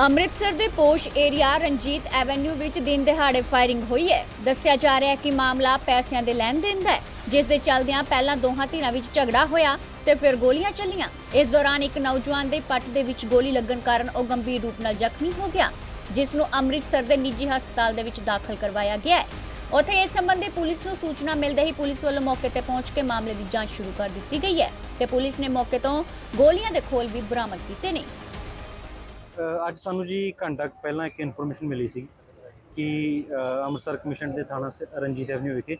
ਅੰਮ੍ਰਿਤਸਰ ਦੇ posh area Ranjit avenue ਵਿੱਚ ਦਿਨ ਦਿਹਾੜੇ ਫਾਇਰਿੰਗ ਹੋਈ ਹੈ। ਦੱਸਿਆ ਜਾ ਰਿਹਾ ਹੈ ਕਿ ਮਾਮਲਾ ਪੈਸਿਆਂ ਦੇ ਲੈਣ ਦੇਣ ਦਾ ਹੈ, ਜਿਸ ਦੇ ਚੱਲਦਿਆਂ ਪਹਿਲਾਂ ਦੋਹਾਂ ਧਿਰਾਂ ਵਿੱਚ ਝਗੜਾ ਹੋਇਆ ਤੇ ਫਿਰ ਗੋਲੀਆਂ ਚੱਲੀਆਂ। ਇਸ ਦੌਰਾਨ ਇੱਕ ਨੌਜਵਾਨ ਦੇ ਪੱਟ ਦੇ ਵਿੱਚ ਗੋਲੀ ਲੱਗਣ ਕਾਰਨ ਉਹ ਗੰਭੀਰ ਰੂਪ ਨਾਲ ਜ਼ਖਮੀ ਹੋ ਗਿਆ, ਜਿਸ ਨੂੰ ਅੰਮ੍ਰਿਤਸਰ ਦੇ ਨਿੱਜੀ ਹਸਪਤਾਲ ਦੇ ਵਿੱਚ ਦਾਖਲ ਕਰਵਾਇਆ ਗਿਆ ਹੈ। ਉੱਥੇ ਇਸ ਸੰਬੰਧੀ ਪੁਲਿਸ ਨੂੰ ਸੂਚਨਾ ਮਿਲਦੇ ਹੀ ਪੁਲਿਸ ਵੱਲੋਂ ਮੌਕੇ ਤੇ ਪਹੁੰਚ ਕੇ ਮਾਮਲੇ ਦੀ ਜਾਂਚ ਸ਼ੁਰੂ ਕਰ ਦਿੱਤੀ ਗਈ ਹੈ ਤੇ ਪੁਲਿਸ ਨੇ ਮੌਕੇ ਤੋਂ ਗੋਲੀਆਂ ਦੇ ਖੋਲ ਵੀ ਬਰਾਮਦ ਕੀਤੇ ਨੇ। ਅੱਜ ਸਾਨੂੰ ਜੀ ਘੰਟਾ ਪਹਿਲਾਂ ਇੱਕ ਇਨਫੋਰਮੇਸ਼ਨ ਮਿਲੀ ਸੀ ਕਿ ਅੰਮ੍ਰਿਤਸਰ ਕਮਿਸ਼ਨ ਦੇ ਥਾਣਾ ਸ- ਰਣਜੀਤ ਐਵਨਿਊ ਵਿਖੇ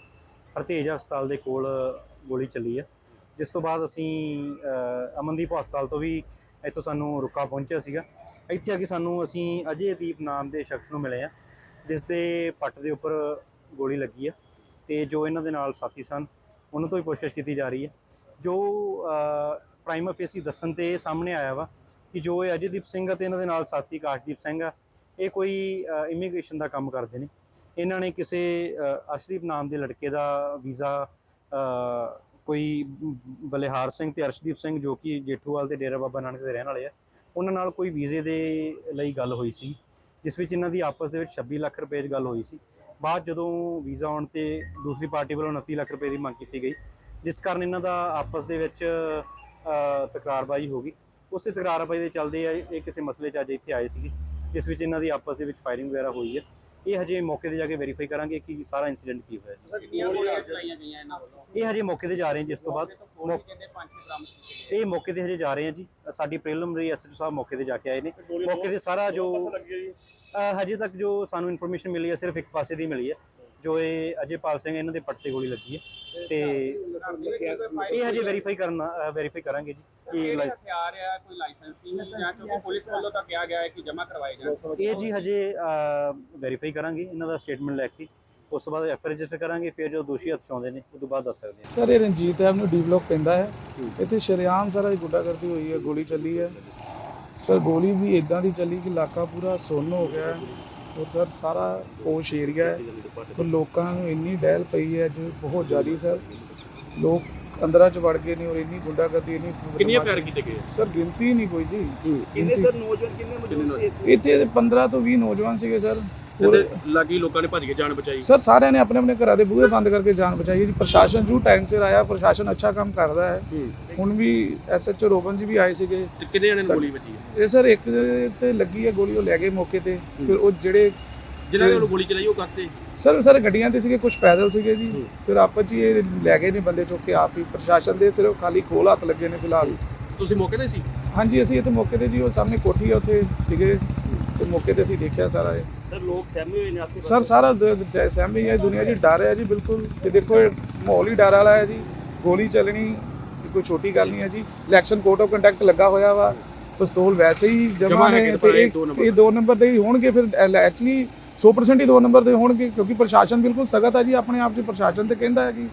ਹਰਤੇਜ ਹਸਪਤਾਲ ਦੇ ਕੋਲ ਗੋਲੀ ਚੱਲੀ ਹੈ। ਜਿਸ ਤੋਂ ਬਾਅਦ ਅਸੀਂ ਅਮਨਦੀਪ ਹਸਪਤਾਲ ਤੋਂ ਵੀ ਇੱਥੋਂ ਸਾਨੂੰ ਰੁਕਾ ਪਹੁੰਚਿਆ ਸੀਗਾ। ਇੱਥੇ ਆ ਕੇ ਸਾਨੂੰ ਅਸੀਂ ਅਜੇ ਦੀਪ ਨਾਮ ਦੇ ਸ਼ਖਸ ਨੂੰ ਮਿਲੇ ਆ ਜਿਸ ਦੇ ਪੱਟ ਦੇ ਉੱਪਰ ਗੋਲੀ ਲੱਗੀ ਆ ਤੇ ਜੋ ਇਹਨਾਂ ਦੇ ਨਾਲ ਸਾਥੀ ਸਨ, ਉਹਨਾਂ ਤੋਂ ਵੀ ਪੁੱਛਗਿੱਛ ਕੀਤੀ ਜਾ ਰਹੀ ਹੈ। ਜੋ ਪ੍ਰਾਈਮਾ ਫੇਸੀ ਦੱਸਣ ਤੇ ਸਾਹਮਣੇ ਆਇਆ ਵਾ ਕਿ ਜੋ ਇਹ ਅਜੇਦੀਪ ਸਿੰਘ ਅਤੇ ਇਹਨਾਂ ਦੇ ਨਾਲ ਸਾਥੀ ਕਾਸ਼ਦੀਪ ਸਿੰਘ ਆ, ਇਹ ਕੋਈ ਇਮੀਗ੍ਰੇਸ਼ਨ ਦਾ ਕੰਮ ਕਰਦੇ ਨੇ। ਇਹਨਾਂ ਨੇ ਕਿਸੇ ਅਰਸ਼ਦੀਪ ਨਾਮ ਦੇ ਲੜਕੇ ਦਾ ਵੀਜ਼ਾ ਕੋਈ ਬਲਿਹਾਰ ਸਿੰਘ ਤੇ ਅਰਸ਼ਦੀਪ ਸਿੰਘ ਜੋ ਕਿ ਜੇਠੂਵਾਲ ਤੇ ਡੇਰਾ ਬਾਬਾ ਨਾਨਕ ਦੇ ਰਹਿਣ ਵਾਲੇ ਆ, ਉਹਨਾਂ ਨਾਲ ਕੋਈ ਵੀਜ਼ੇ ਦੇ ਲਈ ਗੱਲ ਹੋਈ ਸੀ, ਜਿਸ ਵਿੱਚ ਇਹਨਾਂ ਦੀ ਆਪਸ ਦੇ ਵਿੱਚ 26 ਲੱਖ ਰੁਪਏ 'ਚ ਗੱਲ ਹੋਈ ਸੀ। ਬਾਅਦ ਜਦੋਂ ਵੀਜ਼ਾ ਆਉਣ ਤੇ ਦੂਸਰੀ ਪਾਰਟੀ ਵੱਲੋਂ 29 ਲੱਖ ਰੁਪਏ ਦੀ ਮੰਗ ਕੀਤੀ ਗਈ, ਜਿਸ ਕਾਰਨ ਇਹਨਾਂ ਦਾ ਆਪਸ ਦੇ ਵਿੱਚ ਤਕਰਾਰਬਾਜ਼ੀ ਹੋ ਗਈ। ਉਸੇ ਤਕਰਾਰਬਾਜ਼ੀ ਦੇ ਚੱਲਦੇ ਆ ਇਹ ਕਿਸੇ ਮਸਲੇ 'ਚ ਅੱਜ ਇੱਥੇ ਆਏ ਸੀਗੇ ਜਿਸ ਵਿੱਚ ਇਹਨਾਂ ਦੀ ਆਪਸ ਦੇ ਵਿੱਚ ਫਾਇਰਿੰਗ ਵਗੈਰਾ ਹੋਈ ਹੈ। ਇਹ ਹਜੇ ਮੌਕੇ ਤੇ ਜਾ ਕੇ ਵੈਰੀਫਾਈ ਕਰਾਂਗੇ ਕਿ ਸਾਰਾ ਇਨਸੀਡੈਂਟ ਕੀ ਹੋਇਆ ਜੀ। ਇਹ ਹਜੇ ਮੌਕੇ ਤੇ ਜਾ ਰਹੇ ਹਾਂ ਜਿਸ ਤੋਂ ਬਾਅਦ। ਇਹ ਮੌਕੇ ਤੇ ਹਜੇ ਜਾ ਰਹੇ ਹਾਂ ਜੀ। ਸਾਡੀ ਪ੍ਰੀਲਿਮਿਨਰੀ ਐਸਐਚਓ ਸਾਹਿਬ ਮੌਕੇ ਤੇ ਜਾ ਕੇ ਆਏ ਨੇ। ਮੌਕੇ ਤੇ ਸਾਰਾ ਜੋ ਹਜੇ ਤੱਕ ਜੋ ਸਾਨੂੰ ਇਨਫੋਰਮੇਸ਼ਨ ਮਿਲੀ ਹੈ ਸਿਰਫ ਇੱਕ ਪਾਸੇ ਦੀ ਮਿਲੀ ਹੈ। ਜੋ ਇਹ ਅਜੇਪਾਲ ਸਿੰਘ ਇਹਨਾਂ ਦੇ ਪੱਟ ਤੇ ਗੋਲੀ ਲੱਗੀ ਹੈ ਤੇ ਇਹ ਹਜੇ ਵੈਰੀਫਾਈ ਕਰਨਾ ਵੈਰੀਫਾਈ ਕਰਾਂਗੇ ਜੀ ਕਿ ਇਹ ਲਾਇਸ ਹਥਿਆਰ ਆ ਕੋਈ ਲਾਇਸੈਂਸੀ ਨਹੀਂ ਜਾਂ ਕਿਉਂਕਿ ਪੁਲਿਸ ਵੱਲੋਂ ਤਾਂ ਕਿਹਾ ਗਿਆ ਹੈ ਕਿ ਜਮ੍ਹਾਂ ਕਰਵਾਏ ਜਾਣ। ਇਹ ਜੀ ਹਜੇ ਵੈਰੀਫਾਈ ਕਰਾਂਗੇ ਇਹਨਾਂ ਦਾ ਸਟੇਟਮੈਂਟ ਲੈ ਕੇ। ਉਸ ਤੋਂ ਬਾਅਦ ਐਫ ਰਜਿਸਟਰ ਕਰਾਂਗੇ ਫਿਰ ਜੋ ਦੋਸ਼ੀ ਹੱਥ ਆਉਂਦੇ ਨੇ ਉਸ ਤੋਂ ਬਾਅਦ ਦੱਸ ਸਕਦੇ ਹਾਂ। ਸਰ ਇਹ ਰਣਜੀਤ ਐਵਨਿਊ ਡੀ ਬਲੋਕ ਪੈਂਦਾ ਹੈ। ਇੱਥੇ ਸ਼ਰੇਆਮ ਸਾਰਾ ਗੁੱਡਾਗਰਦੀ ਹੋਈ ਹੈ ਗੋਲੀ ਚੱਲੀ ਹੈ। ਸਰ ਗੋਲੀ ਵੀ ਇਦਾਂ ਦੀ ਚੱਲੀ ਕਿ ਇਲਾਕਾ ਪੂਰਾ ਸੁੰਨ ਹੋ ਗਿਆ ਹੈ। ਔਰ ਸਰ ਸਾਰਾ ਪੋਸ਼ ਏਰੀਆ ਹੈ। ਔਰ ਲੋਕਾਂ ਨੂੰ ਇੰਨੀ ਡਹਿਲ ਪਈ ਹੈ ਅੱਜ ਬਹੁਤ ਜ਼ਿਆਦੀ ਸਰ। ਲੋਕ ਅੰਦਰਾਂ ਚ ਵੜ ਗਏ ਨੇ ਔਰ ਇੰਨੀ ਗੁੰਡਾਗਰਦੀ ਇੰਨੀ ਕਿੰਨੀਆਂ ਫਾਇਰ ਕੀਤੇ ਗਏ ਸਰ ਗਿਣਤੀ ਨਹੀਂ ਕੋਈ ਜੀ। ਕਿੰਨੇ ਸਰ ਨੌਜਵਾਨ ਕਿੰਨੇ ਮੌਜੂਦ ਸੀ ਇੱਥੇ? ਇੱਥੇ 15 ਤੋਂ 20 ਨੌਜਵਾਨ ਸੀਗੇ ਸਰ। ਔਰ ਤੇ ਲਾਗੀ ਲੋਕਾਂ ਨੇ ਭੱਜ ਕੇ ਜਾਨ ਬਚਾਈ। ਸਰ ਸਾਰਿਆਂ ਨੇ ਆਪਣੇ ਆਪਣੇ ਘਰਾਂ ਦੇ ਬੂਹੇ ਬੰਦ ਕਰਕੇ ਜਾਨ ਬਚਾਈ ਹੈ ਜੀ। ਪ੍ਰਸ਼ਾਸਨ ਜੂ ਟਾਈਮ ਸਿਰ ਆਇਆ ਪ੍ਰਸ਼ਾਸਨ ਅੱਛਾ ਕੰਮ ਕਰਦਾ ਹੈ। ਹੁਣ ਵੀ ਐਸਐਚਓ ਰੋਬਨ ਜੀ ਵੀ ਆਏ ਸੀਗੇ। ਤੇ ਕਿੰਨੇ ਜਣੇ ਨੂੰ ਗੋਲੀ ਵੱਜੀ ਹੈ? ਇਹ ਸਰ ਇੱਕ ਦੇ ਤੇ ਲੱਗੀ ਹੈ ਗੋਲੀ ਉਹ ਲੈ ਗਏ ਮੌਕੇ ਤੇ। ਫਿਰ ਉਹ ਜਿਹੜੇ ਜਿਨ੍ਹਾਂ ਨੇ ਉਹਨੂੰ ਗੋਲੀ ਚਲਾਈ ਉਹ ਕਰਤੇ ਸਰ ਸਰ ਗੱਡੀਆਂ ਤੇ ਸੀਗੇ ਕੁਝ ਪੈਦਲ ਸੀਗੇ ਜੀ। ਹੂੰ। ਫਿਰ ਆਪਸ 'ਚ ਹੀ ਇਹ ਲੈ ਗਏ ਨੇ ਬੰਦੇ ਚੁੱਕ ਕੇ ਆਪ ਹੀ। ਪ੍ਰਸ਼ਾਸਨ ਦੇ ਸਿਰਫ ਖਾਲੀ ਖੋਲ ਹੱਥ ਲੱਗੇ ਨੇ ਫਿਲਹਾਲ। ਤੁਸੀਂ ਮੌਕੇ ਤੇ ਸੀ? ਹਾਂਜੀ ਅਸੀਂ ਇੱਥੇ ਮੌਕੇ ਤੇ ਜੀ ਉਹ ਸਾਹਮਣੇ ਕੋਠੀ ਆ ਉੱਥੇ ਸੀਗੇ। ਤੇ ਮੌਕੇ ਤੇ ਅਸੀਂ ਦੇਖਿਆ ਸਾਰਾ ਇਹ। ਸਰ ਲੋਕ ਸਹਿਮੇ ਹੋਏ ਨੇ ਆਸੇ ਸਰ ਸਾਰਾ ਦ- ਦ- ਸਹਿਮੀ ਹੈ ਦੁਨੀਆ ਜੀ ਡਰ ਹੈ ਜੀ ਬਿਲਕੁਲ। ਤੇ ਦੇਖੋ ਇਹ ਮਾਹੌਲ ਹੀ ਡਰ ਵਾਲਾ ਹੈ ਜੀ। ਗੋਲੀ ਚੱਲਣੀ ਇਹ ਕੋਈ ਛੋਟੀ ਗੱਲ ਨਹੀਂ ਹੈ ਜੀ। ਇਲੈਕਸ਼ਨ ਕੋਡ ਆਫ ਕੰਡਕਟ ਲੱਗਾ ਹੋਇਆ ਵਾ। ਪਿਸਤੌਲ ਵੈਸੇ ਹੀ ਜਮਾ ਜਮਾਂ ਨੇ ਹੈਗੇ ਤੇ ਪਰ ਇਹ ਇਹ ਦੋ ਨੰਬਰ ਇਹ ਦੋ ਨੰਬਰ ਦੇ ਹੀ ਹੋਣਗੇ ਫਿਰ ਐਕਚੁਅਲੀ 100% ਹੀ ਦੋ ਨੰਬਰ ਦੇ ਹੋਣਗੇ ਕਿਉਂਕਿ ਪ੍ਰਸ਼ਾਸਨ ਬਿਲਕੁਲ ਸਖਤ ਹੈ ਜੀ ਆਪਣੇ ਆਪ 'ਚ ਪ੍ਰਸ਼ਾਸਨ ਤੇ ਕਹਿੰਦਾ ਹੈ ਕਿ